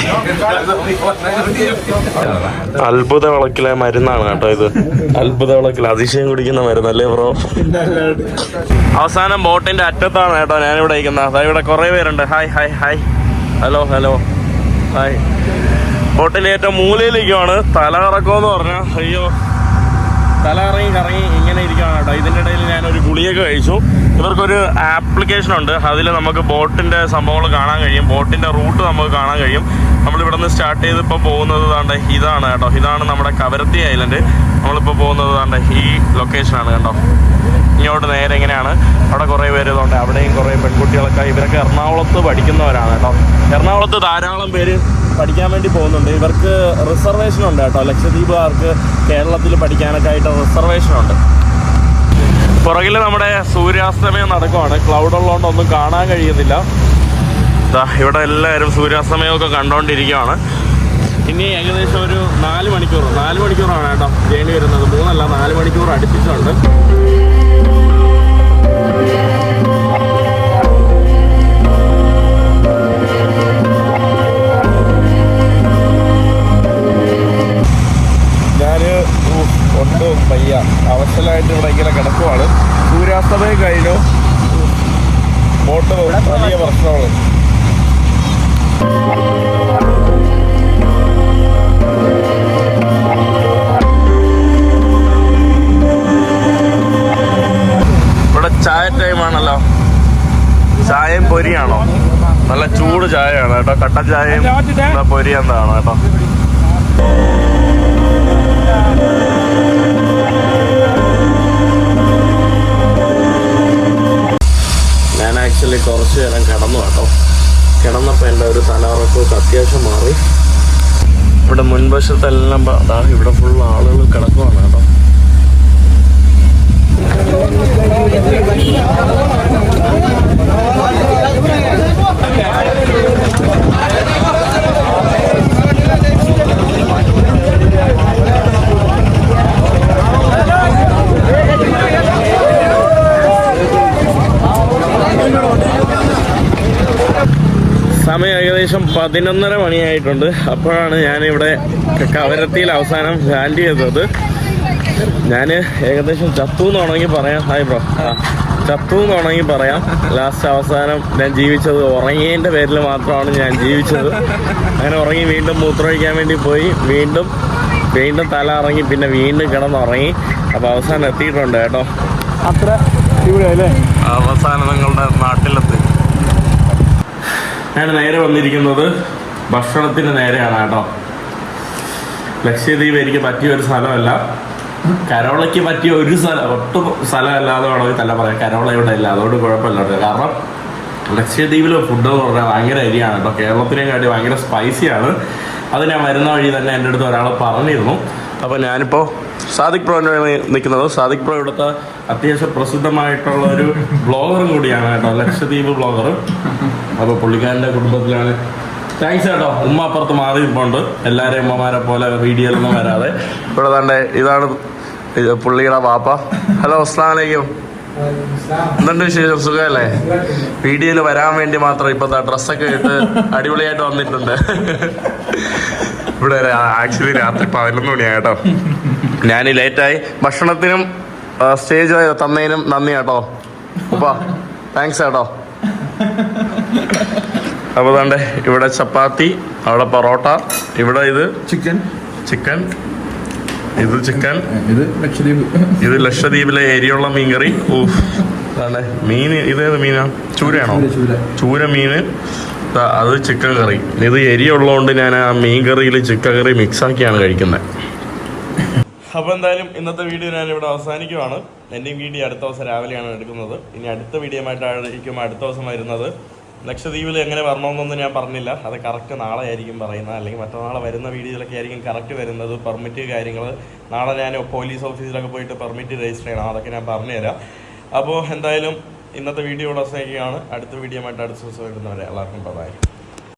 അത്ഭുത വിളക്കിലെ മരുന്നാണ് കേട്ടോ ഇത്. അത്ഭുത വിളക്കിൽ അതിശയം കുടിക്കുന്ന മരുന്നല്ലേ ബ്രോ? അവസാനം ബോട്ടിന്റെ അറ്റത്താണ് കേട്ടോ ഞാനിവിടെ ഇരിക്കുന്നത്. അതായത് ഇവിടെ കുറെ പേരുണ്ട്. Hi hi hi. Hello hello. Hi. ബോട്ടിന്റെ ഏറ്റവും മൂലയിലേക്കാണ് തല കറക്കമെന്ന് പറഞ്ഞാൽ അയ്യോ. തല കറങ്ങി കറങ്ങി ഇങ്ങനെ ഇരിക്കുകയാണ് കേട്ടോ. ഇതിന്റെ ഇടയിൽ ഞാനൊരു ഗുളിയൊക്കെ കഴിച്ചു. ഇവർക്കൊരു ആപ്ലിക്കേഷൻ ഉണ്ട്. അതിൽ നമുക്ക് ബോട്ടിന്റെ സംഭവങ്ങൾ കാണാൻ കഴിയും. ബോട്ടിന്റെ റൂട്ട് നമുക്ക് കാണാൻ കഴിയും. നമ്മളിവിടെ നിന്ന് സ്റ്റാർട്ട് ചെയ്ത് ഇപ്പോൾ പോകുന്നത് താണ്ട് ഇതാണ് കേട്ടോ. ഇതാണ് നമ്മുടെ കവരത്തി ഐലൻഡ് നമ്മളിപ്പോൾ പോകുന്നത് താണ്ട് ഈ ലൊക്കേഷനാണ് കേട്ടോ. ഇങ്ങോട്ട് നേരെ എങ്ങനെയാണ് അവിടെ കുറേ പേര് ഇതുണ്ട്. അവിടെയും കുറേ പെൺകുട്ടികളൊക്കെ. ഇവരൊക്കെ എറണാകുളത്ത് പഠിക്കുന്നവരാണ് കേട്ടോ. എറണാകുളത്ത് ധാരാളം പേര് പഠിക്കാൻ വേണ്ടി പോകുന്നുണ്ട്. ഇവർക്ക് റിസർവേഷൻ ഉണ്ട് കേട്ടോ. ലക്ഷദ്വീപുകാർക്ക് കേരളത്തിൽ പഠിക്കാനൊക്കെ ആയിട്ട് റിസർവേഷൻ ഉണ്ട്. പുറകിൽ നമ്മുടെ സൂര്യാസ്തമയം നടക്കുവാണ്. ക്ലൗഡ് ഉള്ളതുകൊണ്ട് ഒന്നും കാണാൻ കഴിയുന്നില്ല. ഇവിടെ എല്ലാവരും സൂര്യാസ്തമയമൊക്കെ കണ്ടുകൊണ്ടിരിക്കുകയാണ് ഇനി ഏകദേശം ഒരു നാല് മണിക്കൂർ നാല് മണിക്കൂറാണ് കേട്ടോ. ജേണി വരുന്നത്. മൂന്നല്ല നാല് മണിക്കൂർ അടുപ്പിച്ചുണ്ട്. വയ്യ അവശലായിട്ട് ഇവിടെ ഇങ്ങനെ കിടക്കുവാണ്. സൂര്യാസ്തമയം കഴിഞ്ഞു. ബോട്ട് വലിയ പ്രശ്നമാണ്. ഇവിടെ ചായ ടൈമാണല്ലോ ചായയും പൊരിയാണോ? നല്ല ചൂട് ചായയാണ് കേട്ടോ. കട്ടൻ ചായയും പൊരി എന്താണ് കേട്ടോ. ഞാൻ കുറച്ചു നേരം കിടന്നു കേട്ടോ. കിടന്നപ്പോൾ എന്റെ ഒരു തലകറക്കമൊക്കെ അത്യാവശ്യം മാറി. ഇവിടെ മുൻവശത്തെല്ലാം അതാ ഇവിടെ ഫുൾ ആളുകൾ കിടക്കുവാണ് കേട്ടോ സമയം ഏകദേശം പതിനൊന്നര മണിയായിട്ടുണ്ട്. അപ്പോഴാണ് ഞാനിവിടെ കവരത്തിയിൽ അവസാനം ലാൻഡ് ചെയ്തത്. ഞാൻ ഏകദേശം ചത്തു എന്ന് വേണമെങ്കിൽ പറയാം. ഹായ് ബ്രോ ആ ചത്തു എന്ന് വേണമെങ്കിൽ പറയാം. ലാസ്റ്റ് അവസാനം ഞാൻ ജീവിച്ചത് ഉറങ്ങിയതിന്റെ പേരിൽ മാത്രമാണ് ഞാൻ ജീവിച്ചത്. അങ്ങനെ ഉറങ്ങി വീണ്ടും മൂത്രമൊഴിക്കാൻ വേണ്ടി പോയി. വീണ്ടും വീണ്ടും തല ഇറങ്ങി പിന്നെ വീണ്ടും കിടന്നുറങ്ങി. അപ്പോൾ അവസാനം എത്തിയിട്ടുണ്ട് കേട്ടോ. അത്ര അവസാനം നിങ്ങളുടെ നാട്ടിലെത്തി. ഞാൻ നേരെ വന്നിരിക്കുന്നത് ഭക്ഷണത്തിന് നേരെയാണ് കേട്ടോ. ലക്ഷദ്വീപ് എനിക്ക് പറ്റിയ ഒരു സ്ഥലമല്ല. കരോളയ്ക്ക് പറ്റിയ ഒരു സ്ഥലം ഒട്ടും സ്ഥലമല്ലാതെ വേണമെങ്കിൽ തന്നെ പറയാം കരോള ഇവിടെ ഇല്ല. അതുകൊണ്ട് കുഴപ്പമില്ല കേട്ടോ. കാരണം ലക്ഷദ്വീപിലെ ഫുഡ് എന്ന് പറഞ്ഞാൽ ഭയങ്കര അരിയാണ് കേട്ടോ. കേരളത്തിനെക്കാട്ടി ഭയങ്കര സ്പൈസിയാണ് അത് ഞാൻ വരുന്ന വഴി തന്നെ എന്റെ അടുത്ത് ഒരാൾ പറഞ്ഞിരുന്നു. അപ്പോൾ ഞാനിപ്പോൾ സാദിഖ് പ്രോന്റെ നിൽക്കുന്നത്. സാദിഖ് പ്രോ ഇവിടുത്തെ അത്യാവശ്യം പ്രസിദ്ധമായിട്ടുള്ള ഒരു ബ്ലോഗറും കൂടിയാണ് കേട്ടോ. ലക്ഷദ്വീപ് ബ്ലോഗർ. അപ്പോൾ പുള്ളിക്കാരന്റെ കുടുംബത്തിലാണ്. താങ്ക്സ് കേട്ടോ. ഉമ്മ അപ്പുറത്ത് മാറി ഇരിപ്പുണ്ട് എല്ലാവരെയും ഉമ്മമാരെ പോലെ വീഡിയോയിലൊന്നും വരാതെ. ഇവിടെ തന്നെ ഇതാണ് പുള്ളിയുടെ വാപ്പ. ഹലോ അസ്ലാമലൈക്കും എന്തുണ്ട് വിശേഷം? സുഖമല്ലേ? വീഡിയോയിൽ വരാൻ വേണ്ടി മാത്രം ഇപ്പൊ ഡ്രസ്സൊക്കെ ഇട്ട് അടിപൊളിയായിട്ട് വന്നിട്ടുണ്ട്. ഇവിടെ ആക്ച്വലി രാത്രി പതിനൊന്ന് മണിയാ കേട്ടോ. ഞാൻ ലേറ്റായി. ഭക്ഷണത്തിനും സ്റ്റേജ് തന്നതിനും നന്ദി കേട്ടോ. അപ്പാ താങ്ക്സ് കേട്ടോ. അപ്പോൾ തണ്ടേ ഇവിടെ ചപ്പാത്തി അവിടെ പൊറോട്ട ഇവിടെ ഇത് ചിക്കൻ. ചിക്കൻ. ഇത് ചിക്കൻ. ഇത് ലക്ഷദ്വീപ്. ഇത് ലക്ഷദ്വീപിലെ എരിയുള്ള മീൻകറി. ഊഫ് അതെ മീൻ ഇതേത് മീനാ? ചൂരയാണോ? ചൂര ദാ അത് ചിക്കൻ കറി. ഇത് എരിയുള്ളതുകൊണ്ട് ഞാൻ ആ മീൻ കറിയിൽ ചിക്കൻ കറി മിക്സ് ആക്കിയാണ് കഴിക്കുന്നത് അപ്പോൾ എന്തായാലും ഇന്നത്തെ വീഡിയോ ഞാൻ ഇവിടെ അവസാനിക്കുവാണ് എന്റെയും വീഡിയോ അടുത്ത ദിവസം രാവിലെയാണ് എടുക്കുന്നത്. ഇനി അടുത്ത വീഡിയോ ആയിട്ടായിരിക്കും അടുത്ത ദിവസം വരുന്നത്. ലക്ഷദ്വീപിൽ എങ്ങനെ വരണമെന്നൊന്നും ഞാൻ പറഞ്ഞില്ല. അത് കറക്റ്റ് നാളെ ആയിരിക്കും പറയുന്നത്. അല്ലെങ്കിൽ മറ്റന്നാളെ വരുന്ന വീഡിയോയിലൊക്കെ ആയിരിക്കും കറക്റ്റ് വരുന്നത്. പെർമിറ്റ് കാര്യങ്ങൾ നാളെ ഞാൻ പോലീസ് ഓഫീസിലൊക്കെ പോയിട്ട് പെർമിറ്റ് രജിസ്റ്റർ ചെയ്യണം. അതൊക്കെ ഞാൻ പറഞ്ഞുതരാം. അപ്പോൾ എന്തായാലും ഇന്നത്തെ വീഡിയോ ഇവിടെ അവസാനിക്കുകയാണ്. അടുത്ത വീഡിയോ ആയിട്ട് അടുത്ത ദിവസം വരുന്നവരെ എല്ലാവർക്കും ബൈ